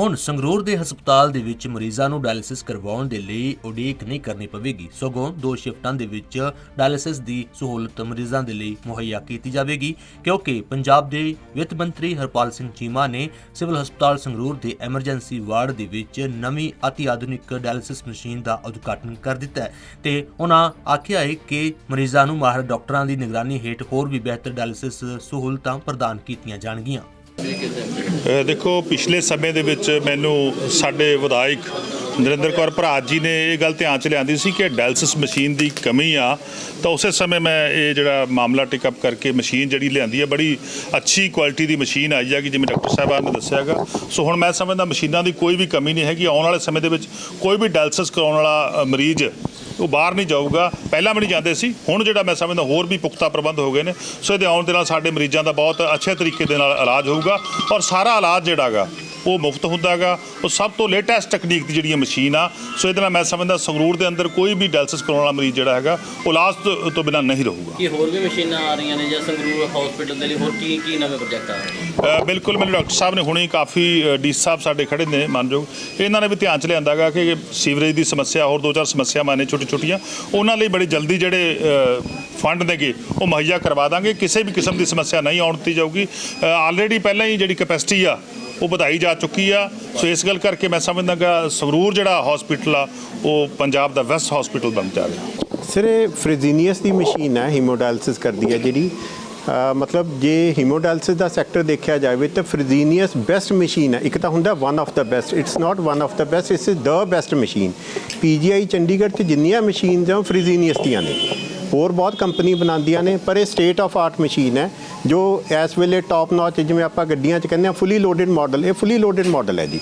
ਹੁਣ ਸੰਗਰੂਰ ਦੇ ਹਸਪਤਾਲ ਦੇ ਵਿੱਚ ਮਰੀਜ਼ਾਂ ਨੂੰ ਡਾਇਲਿਸਿਸ ਕਰਵਾਉਣ ਦੇ ਲਈ ਉਡੀਕ ਨਹੀਂ ਕਰਨੀ ਪਵੇਗੀ। ਸਗੋਂ ਦੋ ਸ਼ਿਫਟਾਂ ਦੇ ਵਿੱਚ ਡਾਇਲਿਸਿਸ ਦੀ ਸਹੂਲਤ ਮਰੀਜ਼ਾਂ ਦੇ ਲਈ ਮੁਹੱਈਆ ਕੀਤੀ ਜਾਵੇਗੀ, ਕਿਉਂਕਿ ਪੰਜਾਬ ਦੇ ਵਿੱਤ ਮੰਤਰੀ ਹਰਪਾਲ ਸਿੰਘ ਚੀਮਾ ਨੇ ਸਿਵਲ ਹਸਪਤਾਲ ਸੰਗਰੂਰ ਦੇ ਐਮਰਜੈਂਸੀ ਵਾਰਡ ਦੇ ਵਿੱਚ ਨਵੀਂ ਅਤੀ ਆਧੁਨਿਕ ਡਾਇਲਿਸਿਸ ਮਸ਼ੀਨ ਦਾ ਉਦਘਾਟਨ ਕਰ ਦਿੱਤਾ ਹੈ ਤੇ ਉਹਨਾਂ ਆਖਿਆ ਹੈ ਕਿ ਮਰੀਜ਼ਾਂ ਨੂੰ ਮਾਹਰ ਡਾਕਟਰਾਂ ਦੀ ਨਿਗਰਾਨੀ ਹੇਠ ਹੋਰ ਵੀ ਬਿਹਤਰ ਡਾਇਲਿਸਿਸ ਸਹੂਲਤਾਂ ਪ੍ਰਦਾਨ ਕੀਤੀਆਂ ਜਾਣਗੀਆਂ। ਦੇਖੋ, ਪਿਛਲੇ ਸਮੇਂ ਦੇ ਵਿੱਚ ਮੈਨੂੰ ਸਾਡੇ ਵਿਧਾਇਕ ਨਰਿੰਦਰ ਕੌਰ ਭਰਾਜ ਜੀ ਨੇ ਇਹ ਗੱਲ ਧਿਆਨ ਚ ਲਿਆਂਦੀ ਸੀ ਕਿ ਡਾਇਲਸਿਸ ਮਸ਼ੀਨ ਦੀ ਕਮੀ ਆ। ਤਾਂ ਉਸੇ ਸਮੇਂ ਮੈਂ ਇਹ ਜਿਹੜਾ ਮਾਮਲਾ ਟਿਕ ਅਪ ਕਰਕੇ ਮਸ਼ੀਨ ਜਿਹੜੀ ਲਿਆਂਦੀ ਹੈ ਬੜੀ ਅੱਛੀ ਕੁਆਲਿਟੀ ਦੀ ਮਸ਼ੀਨ ਆਈ ਹੈ ਕਿ ਜਿਵੇਂ ਡਾਕਟਰ ਸਾਹਿਬਾਨ ਨੇ ਦੱਸਿਆਗਾ ਸੋ ਹੁਣ ਮੈਂ ਸਮਝਦਾ ਮਸ਼ੀਨਾਂ ਦੀ ਕੋਈ ਵੀ ਕਮੀ ਨਹੀਂ ਹੈਗੀ। ਆਉਣ ਵਾਲੇ ਸਮੇਂ ਦੇ ਵਿੱਚ ਕੋਈ ਵੀ ਡਾਇਲਸਿਸ ਕਰਾਉਣ ਵਾਲਾ ਮਰੀਜ਼ ਉਹ ਬਾਹਰ ਨਹੀਂ ਜਾਊਗਾ। ਪਹਿਲਾਂ ਵੀ ਨਹੀਂ ਜਾਂਦੇ ਸੀ। ਹੁਣ ਜਿਹੜਾ ਮੈਂ ਸਮਝਦਾ, ਹੋਰ ਵੀ ਪੁਖਤਾ ਪ੍ਰਬੰਧ ਹੋ ਗਏ ਨੇ। ਸੋ ਇਹਦੇ ਆਉਣ ਦੇ ਨਾਲ ਸਾਡੇ ਮਰੀਜ਼ਾਂ ਦਾ ਬਹੁਤ ਅੱਛੇ ਤਰੀਕੇ ਦੇ ਨਾਲ ਇਲਾਜ ਹੋਊਗਾ। ਔਰ ਸਾਰਾ ਇਲਾਜ ਜਿਹੜਾਗਾ ਉਹ ਮੁਫਤ ਹੁੰਦਾਗਾ। ਉਹ ਸਭ ਤੋਂ ਲੇਟੈਸਟ ਟੈਕਨੀਕ ਦੀ ਜਿਹੜੀ ਮਸ਼ੀਨ ਆ ਸੋ ਇਹਦੇ ਨਾਲ ਮੈਂ ਸਮਝਦਾ ਸੰਗਰੂਰ ਦੇ ਅੰਦਰ ਕੋਈ ਵੀ ਡਾਇਲਸਿਸ ਕਰਾਉਣ ਵਾਲਾ ਮਰੀਜ਼ ਜਿਹੜਾ ਹੈਗਾ ਉਹ ਇਲਾਜ ਤੋਂ- ਬਿਨਾਂ ਨਹੀਂ ਰਹੂਗਾ। ਕੀ ਹੋਰ ਵੀ ਮਸ਼ੀਨਾਂ ਆ ਰਹੀਆਂ ਨੇ ਜਾਂ ਸੰਗਰੂਰ ਹਸਪੀਟਲ ਦੇ ਲਈ ਹੋਰ ਕੀ ਕੀ ਨਵੇਂ ਪ੍ਰੋਜੈਕਟ ਆ ਰਹੇ ਨੇ? ਬਿਲਕੁਲ ਮੈਨੂੰ ਡਾਕਟਰ ਸਾਹਿਬ ਨੇ ਹੁਣੇ ਕਾਫੀ ਡੀ ਸਾਹਿਬ ਸਾਡੇ ਖੜੇ ਨੇ ਮਾਨਯੋਗ। ਇਹਨਾਂ ਨੇ ਵੀ ਧਿਆਨ ਚ ਲਿਆਂਦਾਗਾ ਕਿ ਸੀਵਰੇਜ ਦੀ ਸਮੱਸਿਆ ਹੋਰ ਦੋ ਚਾਰ ਸਮੱਸਿਆਵਾਂ ਨੇ ਛੋਟੀ ਛੋਟੀਆਂ ਉਹਨਾਂ ਲਈ ਬੜੀ ਜਲਦੀ ਜਿਹੜੇ ਫੰਡ ਨੇਗੇ ਉਹ ਮੁਹੱਈਆ ਕਰਵਾ ਦਾਂਗੇ। ਕਿਸੇ ਵੀ ਕਿਸਮ ਦੀ ਸਮੱਸਿਆ ਨਹੀਂ ਆਉਣ ਦਿੱਤੀ ਜਾਊਗੀ। ਆਲਰੇਡੀ ਪਹਿਲਾਂ ਹੀ ਜਿਹੜੀ ਕੈਪੈਸਿਟੀ ਆ ਉਹ ਵਧਾਈ ਜਾ ਚੁੱਕੀ ਆ। ਸੋ ਇਸ ਗੱਲ ਕਰਕੇ ਮੈਂ ਸਮਝਦਾ ਕਿ ਸੰਗਰੂਰ ਜਿਹੜਾ ਹਸਪੀਟਲ ਆ, ਉਹ ਪੰਜਾਬ ਦਾ ਬੈਸਟ ਹਸਪੀਟਲ ਬਣ ਜਾ ਰਿਹਾ। ਸਰ ਫ੍ਰਿਜ਼ੀਨੀਅਸ ਦੀ ਮਸ਼ੀਨ ਹੈ ਹੀਮੋਡਾਇਲਿਸਿਸ ਕਰਦੀ ਹੈ ਜਿਹੜੀ। ਮਤਲਬ ਜੇ ਹੀਮੋਡਾਇਲਿਸਿਸ ਦਾ ਸੈਕਟਰ ਦੇਖਿਆ ਜਾਵੇ ਤਾਂ ਫ੍ਰਿਜ਼ੀਨੀਅਸ ਬੈਸਟ ਮਸ਼ੀਨ ਹੈ ਇੱਕ ਤਾਂ ਹੁੰਦਾ one of the best it's not one of the best it's the best machine PGI Chandigarh 'ਚ ਜਿੰਨੀਆਂ ਮਸ਼ੀਨਸ ਆ, ਉਹ ਫ੍ਰਿਜ਼ੀਨੀਅਸ ਦੀਆਂ ਨੇ। ਹੋਰ ਬਹੁਤ ਕੰਪਨੀ ਬਣਾਉਂਦੀਆਂ ਨੇ, ਪਰ ਇਹ ਸਟੇਟ ਆਫ ਆਰਟ ਮਸ਼ੀਨ ਹੈ, ਜੋ ਇਸ ਵੇਲੇ ਟਾਪ ਨੌਚ ਜਿਵੇਂ ਆਪਾਂ ਗੱਡੀਆਂ 'ਚ ਕਹਿੰਦੇ ਆ ਫੁੱਲੀ ਲੋਡਡ ਮਾਡਲ ਇਹ ਫੁੱਲੀ ਲੋਡਡ ਮਾਡਲ ਹੈ ਜੀ।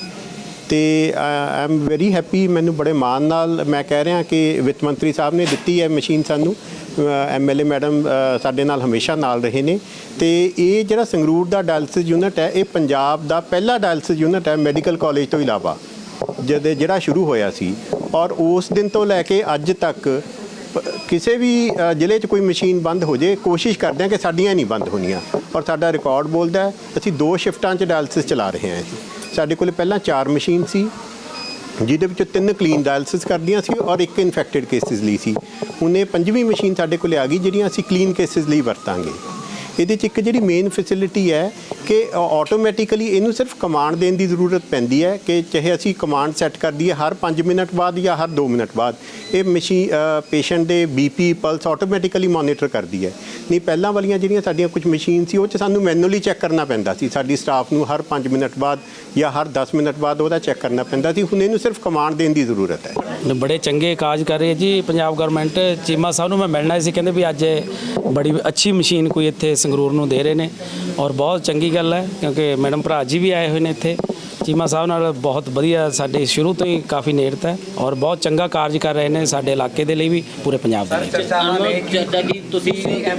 ਤੇ ਆਈ ਐਮ ਵੈਰੀ ਹੈਪੀ ਮੈਨੂੰ ਬੜੇ ਮਾਣ ਨਾਲ ਮੈਂ ਕਹਿ ਰਿਹਾ ਕਿ ਵਿੱਤ ਮੰਤਰੀ ਸਾਹਿਬ ਨੇ ਦਿੱਤੀ ਹੈ ਮਸ਼ੀਨ ਸਾਨੂੰ। ਐਮਐਲਏ ਮੈਡਮ ਸਾਡੇ ਨਾਲ ਹਮੇਸ਼ਾ ਨਾਲ ਰਹੇ ਨੇ। ਤੇ ਇਹ ਜਿਹੜਾ ਸੰਗਰੂਰ ਦਾ ਡਾਇਲਸਿਸ ਯੂਨਿਟ ਹੈ, ਇਹ ਪੰਜਾਬ ਦਾ ਪਹਿਲਾ ਡਾਇਲਸਿਸ ਯੂਨਿਟ ਹੈ ਮੈਡੀਕਲ ਕਾਲਜ ਤੋਂ ਇਲਾਵਾ ਜਦ ਜਿਹੜਾ ਸ਼ੁਰੂ ਹੋਇਆ ਸੀ। ਔਰ ਉਸ ਦਿਨ ਤੋਂ ਲੈ ਕੇ ਅੱਜ ਤੱਕ ਕਿਸੇ ਵੀ ਜ਼ਿਲ੍ਹੇ 'ਚ ਕੋਈ ਮਸ਼ੀਨ ਬੰਦ ਹੋ ਜੇ, ਕੋਸ਼ਿਸ਼ ਕਰਦੇ ਹਾਂ ਕਿ ਸਾਡੀਆਂ ਨਹੀਂ ਬੰਦ ਹੋਣੀਆਂ। ਔਰ ਸਾਡਾ ਰਿਕਾਰਡ ਬੋਲਦਾ ਅਸੀਂ ਦੋ ਸ਼ਿਫਟਾਂ 'ਚ ਡਾਇਲਸਿਸ ਚਲਾ ਰਹੇ ਹਾਂ ਜੀ। ਸਾਡੇ ਕੋਲ ਪਹਿਲਾਂ ਚਾਰ ਮਸ਼ੀਨ ਸੀ, ਜਿਹਦੇ ਵਿੱਚੋਂ ਤਿੰਨ ਕਲੀਨ ਡਾਇਲਸਿਸ ਕਰਦੀਆਂ ਸੀ ਔਰ ਇੱਕ ਇਨਫੈਕਟਡ ਕੇਸਿਸ ਲਈ ਸੀ। ਹੁਣ ਇਹ ਪੰਜਵੀਂ ਮਸ਼ੀਨ ਸਾਡੇ ਕੋਲ ਆ ਗਈ, ਜਿਹੜੀਆਂ ਅਸੀਂ ਕਲੀਨ ਕੇਸਿਸ ਲਈ ਵਰਤਾਂਗੇ। ਇਹਦੇ 'ਚ ਇੱਕ ਜਿਹੜੀ ਮੇਨ ਫੈਸਿਲਿਟੀ ਹੈ ਕਿ ਆਟੋਮੈਟਿਕਲੀ ਇਹਨੂੰ ਸਿਰਫ ਕਮਾਂਡ ਦੇਣ ਦੀ ਜ਼ਰੂਰਤ ਪੈਂਦੀ ਹੈ ਕਿ ਚਾਹੇ ਅਸੀਂ ਕਮਾਂਡ ਸੈੱਟ ਕਰ ਦਈਏ ਹਰ 5 ਮਿੰਟ ਬਾਅਦ ਜਾਂ ਹਰ 2 ਮਿੰਟ ਬਾਅਦ, ਇਹ ਮਸ਼ੀਨ ਪੇਸ਼ੈਂਟ ਦੇ ਬੀਪੀ ਪਲਸ ਆਟੋਮੈਟਿਕਲੀ ਮੋਨੀਟਰ ਕਰਦੀ ਹੈ। ਨਹੀਂ, ਪਹਿਲਾਂ ਵਾਲੀਆਂ ਜਿਹੜੀਆਂ ਸਾਡੀਆਂ ਕੁਝ ਮਸ਼ੀਨ ਸੀ, ਉਹ 'ਚ ਸਾਨੂੰ ਮੈਨੂਅਲੀ ਚੈੱਕ ਕਰਨਾ ਪੈਂਦਾ ਸੀ। ਸਾਡੀ ਸਟਾਫ ਨੂੰ ਹਰ 5 ਮਿੰਟ ਬਾਅਦ ਜਾਂ ਹਰ 10 ਮਿੰਟ ਬਾਅਦ ਉਹਦਾ ਚੈੱਕ ਕਰਨਾ ਪੈਂਦਾ ਸੀ। ਹੁਣ ਇਹਨੂੰ ਸਿਰਫ ਕਮਾਂਡ ਦੇਣ ਦੀ ਜ਼ਰੂਰਤ ਹੈ। ਬੜੇ ਚੰਗੇ ਕਾਜ ਕਰ ਰਹੀ ਹੈ ਜੀ ਪੰਜਾਬ ਗਵਰਨਮੈਂਟ ਚੀਮਾ ਸਾਹਿਬ ਨੂੰ ਮੈਂ ਮਿਲਣਾ ਸੀ, ਕਹਿੰਦੇ ਵੀ ਅੱਜ ਬੜੀ ਅੱਛੀ ਮਸ਼ੀਨ ਕੋਈ ਇੱਥੇ ਸੰਗਰੂਰ ਨੂੰ ਦੇ ਰਹੇ ਨੇ ਔਰ ਬਹੁਤ ਚੰਗੀ ਗੱਲ ਹੈ ਕਿਉਂਕਿ ਮੈਡਮ ਭਰਾ ਜੀ ਵੀ ਆਏ ਹੋਏ ਨੇ ਇੱਥੇ। ਚੀਮਾ ਸਾਹਿਬ ਨਾਲ ਬਹੁਤ ਵਧੀਆ ਸਾਡੇ ਸ਼ੁਰੂ ਤੋਂ ਹੀ ਕਾਫੀ ਨੇੜਤਾ ਹੈ ਔਰ ਬਹੁਤ ਚੰਗਾ ਕਾਰਜ ਕਰ ਰਹੇ ਨੇ ਸਾਡੇ ਇਲਾਕੇ ਦੇ ਲਈ ਵੀ ਪੂਰੇ ਪੰਜਾਬ ਦੇ ਲਈ। ਤੁਹਾਨੂੰ ਚਾਹਤਾ ਕਿ ਤੁਸੀਂ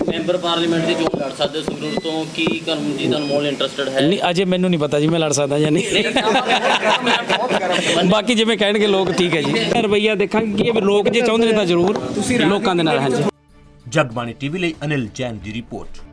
ਮੈਂਬਰ ਪਾਰਲੀਮੈਂਟ ਦੀ ਚੋਣ ਲੜ ਸਕਦੇ ਹੋ ਸੰਗਰੂਰ ਤੋਂ। ਕੀ ਕਰਨ ਜੀ ਤੁਹਾਨੂੰ ਮੋਲ ਇੰਟਰਸਟਡ ਹੈ? ਨਹੀਂ ਅਜੇ ਮੈਨੂੰ ਨਹੀਂ ਪਤਾ ਜੀ ਮੈਂ ਲੜ ਸਕਦਾ ਜਾਂ ਨਹੀਂ। ਬਾਕੀ ਜਿਵੇਂ ਕਹਿਣਗੇ ਲੋਕ ਠੀਕ ਹੈ ਜੀ। ਰਵਈਆ ਦੇਖਾਂਗੇ ਕਿ ਇਹ ਲੋਕ ਜੇ ਚਾਹੁੰਦੇ ਨੇ ਤਾਂ ਜ਼ਰੂਰ ਲੋਕਾਂ ਦੇ ਨਾਲ ਹਾਂਜੀ। ਜਗਬਾਣੀ ਟੀਵੀ ਲਈ ਅਨਿਲ ਜੈਨ ਦੀ ਰਿਪੋਰਟ।